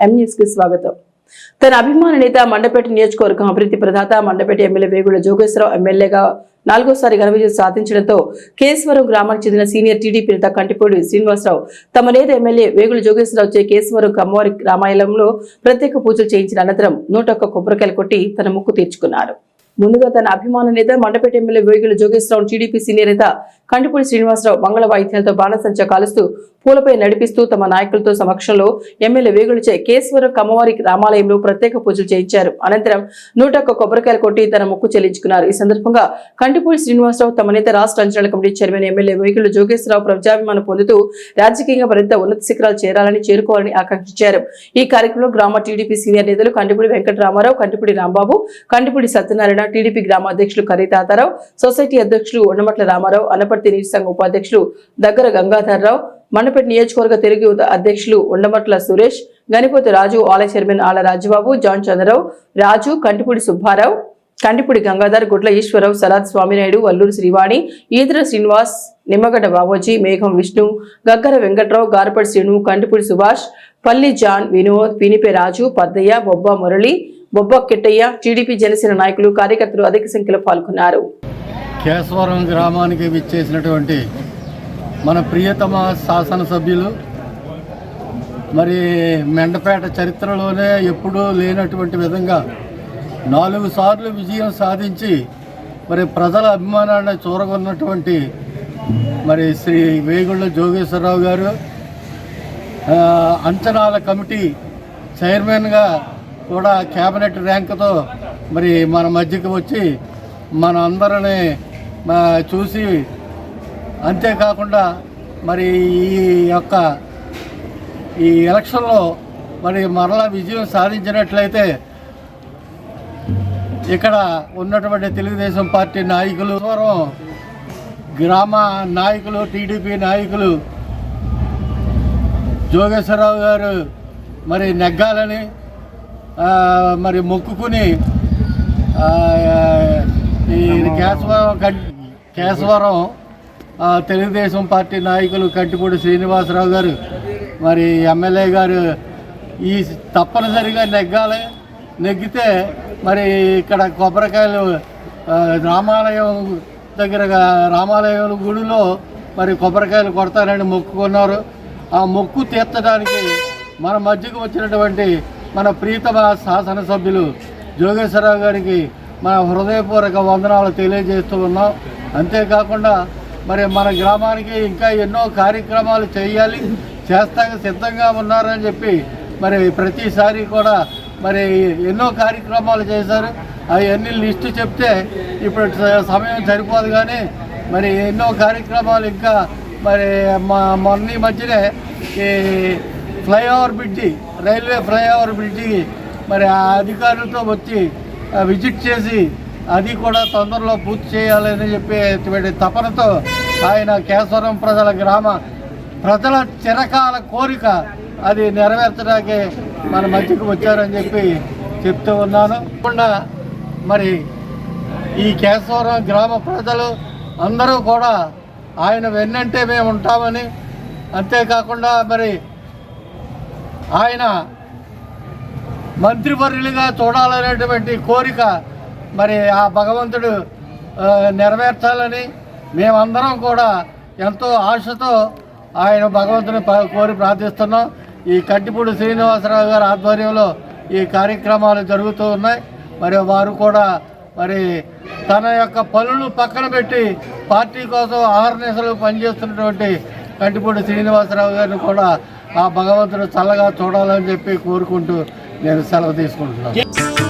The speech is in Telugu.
ఎంన్యూస్ స్వాగతం. తన అభిమాన నేత మండపేట నియోజకవర్గం అభివృద్ధి ప్రదాత మండపేట ఎమ్మెల్యే వేగుల జోగేశ్వరరావు ఎమ్మెల్యేగా నాలుగోసారి ఘన విజయం సాధించడంతో కేశవరం గ్రామానికి చెందిన సీనియర్ టీడీపీ నేత కంటిపూడి శ్రీనివాసరావు తమ నేత ఎమ్మెల్యే వేగుల జోగేశ్వరరావు చే కేశవరం కమ్మవారి రామాయణంలో ప్రత్యేక పూజలు చేయించిన అనంతరం నూట ఒక్క కొబ్బరికాయలు కొట్టి తన ముక్కు తీర్చుకున్నారు. ముందుగా తన అభిమాన నేత Mandapeta MLA Vegulla Jogeswararao TDP senior నేత కంటిపూడి శ్రీనివాసరావు మంగళ వాయిద్యాలతో బాణసంచ కాలుస్తూ పూలపై నడిపిస్తూ తమ నాయకులతో సమక్షంలో ఎమ్మెల్యే వేగులచే కేశవరం కమ్మవారి రామాలయంలో ప్రత్యేక పూజలు చేయించారు. అనంతరం నూట ఒక్క కొబ్బరికాయలు కొట్టి తన ముక్కు చెల్లించుకున్నారు. ఈ సందర్భంగా కంటిపూడి శ్రీనివాసరావు తమ నేత రాష్ట్ర అంచనాల committee chairman MLA Vegulla Jogeswararao ప్రజాభిమానం పొందుతూ రాజకీయంగా మరింత ఉన్నత శిఖరాలు చేరాలని చేరుకోవాలని ఆకాంక్షించారు. ఈ కార్యక్రమంలో గ్రామ టీడీపీ సీనియర్ నేతలు కంటిపూడి వెంకటరామారావు కంటిపూడి రాంబాబు కంటిపూడి సత్యనారాయణ టీడీపీ గ్రామ అధ్యక్షులు కర్రీ తాతారావు సొసైటీ అధ్యక్షులు ఉండమట్ల రామారావు అనపర్తి నీటి సంఘం ఉపాధ్యక్షులు దగ్గర గంగాధర్రావు మండపేట నియోజకవర్గ తెలుగు యువత అధ్యక్షులు ఉండమట్ల సురేష్ గణిపోతి రాజు ఆలయ చైర్మన్ ఆల రాజుబాబు జాన్ చంద్రరావు రాజు కంటిపూడి సుబ్బారావు కంటిపూడి గంగాధర్ గుడ్ల ఈశ్వరరావు సలాద్ స్వామినాయుడు వల్లూరు శ్రీవాణి ఈదర శ్రీనివాస్ నిమ్మగడ్డ బాబోజీ మేఘం విష్ణు గగ్గర వెంకట్రావు గారపడి శ్రీను కంటిపూడి సుభాష్ పల్లి జాన్ వినోద్ పినిపే రాజు పద్దయ్య బొబ్బ మురళి బొబ్బ కిట్టయ్య టీడీపీ జనసేన నాయకులు కార్యకర్తలు అధిక సంఖ్యలో పాల్గొన్నారు. కేశవరం గ్రామానికి విచ్చేసినటువంటి మన ప్రియతమ శాసనసభ్యులు మరి మెండపేట చరిత్రలోనే ఎప్పుడూ లేనటువంటి విధంగా నాలుగు సార్లు విజయం సాధించి మరి ప్రజల అభిమానాన్ని చూరగొన్నటువంటి మరి శ్రీ వేగుళ్ళ జోగేశ్వరరావు గారు అంచనాల కమిటీ చైర్మన్గా కూడా క్యాబినెట్ ర్యాంకుతో మరి మన మధ్యకి వచ్చి మన అందరిని చూసి అంతేకాకుండా మరి ఈ యొక్క ఈ ఎలక్షన్లో మరి మరలా విజయం సాధించినట్లయితే ఇక్కడ ఉన్నటువంటి తెలుగుదేశం పార్టీ నాయకులు పూర్వం గ్రామ నాయకులు టీడీపీ నాయకులు జోగేశ్వరరావు గారు మరి నెగ్గాలని మరి మొక్కుకుని ఈ కేశవరం కం- కేశవరం తెలుగుదేశం పార్టీ నాయకులు కంటిపూడి శ్రీనివాసరావు గారు మరి ఎమ్మెల్యే గారు ఈ తప్పనిసరిగా నెగ్గాలి. నెగ్గితే మరి ఇక్కడ కొబ్బరికాయలు రామాలయం దగ్గర రామాలయం గుడిలో మరి కొబ్బరికాయలు కొడతారని మొక్కుకున్నారు. ఆ మొక్కు తీర్చడానికి మన మధ్యకు వచ్చినటువంటి మన ప్రీతమ శాసనసభ్యులు జోగేశ్వరరావు గారికి మన హృదయపూర్వక వందనాలు తెలియజేస్తూ ఉన్నాం. అంతేకాకుండా మరి మన గ్రామానికి ఇంకా ఎన్నో కార్యక్రమాలు చేయాలి చేస్తా సిద్ధంగా ఉన్నారని చెప్పి మరి ప్రతిసారి కూడా మరి ఎన్నో కార్యక్రమాలు చేశారు. అవన్నీ లిస్టు చెప్తే ఇప్పుడు సమయం సరిపోదు కానీ మరి ఎన్నో కార్యక్రమాలు ఇంకా మరి మా మొన్న ఈ మధ్యనే ఈ flyover bridge railway flyover bridge మరి ఆ అధికారులతో వచ్చి విజిట్ చేసి అది కూడా తొందరలో పూర్తి చేయాలని చెప్పి తపనతో ఆయన కేశవరం ప్రజల గ్రామ ప్రజల చిరకాల కోరిక అది నెరవేర్చడానికి మన మధ్యకు వచ్చారని చెప్పి చెప్తూ ఉన్నాను. కాకుండా మరి ఈ కేశవరం గ్రామ ప్రజలు అందరూ కూడా ఆయన వెన్నంటే మేము ఉంటామని అంతేకాకుండా మరి ఆయన మంత్రివర్యులుగా చూడాలనేటువంటి కోరిక మరి ఆ భగవంతుడు నెరవేర్చాలని మేమందరం కూడా ఎంతో ఆశతో ఆయన భగవంతుని కోరి ప్రార్థిస్తున్నాం. ఈ కట్టిపూడి శ్రీనివాసరావు గారి ఆధ్వర్యంలో ఈ కార్యక్రమాలు జరుగుతూ ఉన్నాయి. మరి వారు కూడా మరి తన యొక్క పనులు పక్కన పెట్టి పార్టీ కోసం ఆహర్నిశలు పనిచేస్తున్నటువంటి కంటిపూడి శ్రీనివాసరావు గారిని కూడా ఆ భగవంతుడు చల్లగా చూడాలని చెప్పి కోరుకుంటూ నేను సెలవు తీసుకుంటున్నాను.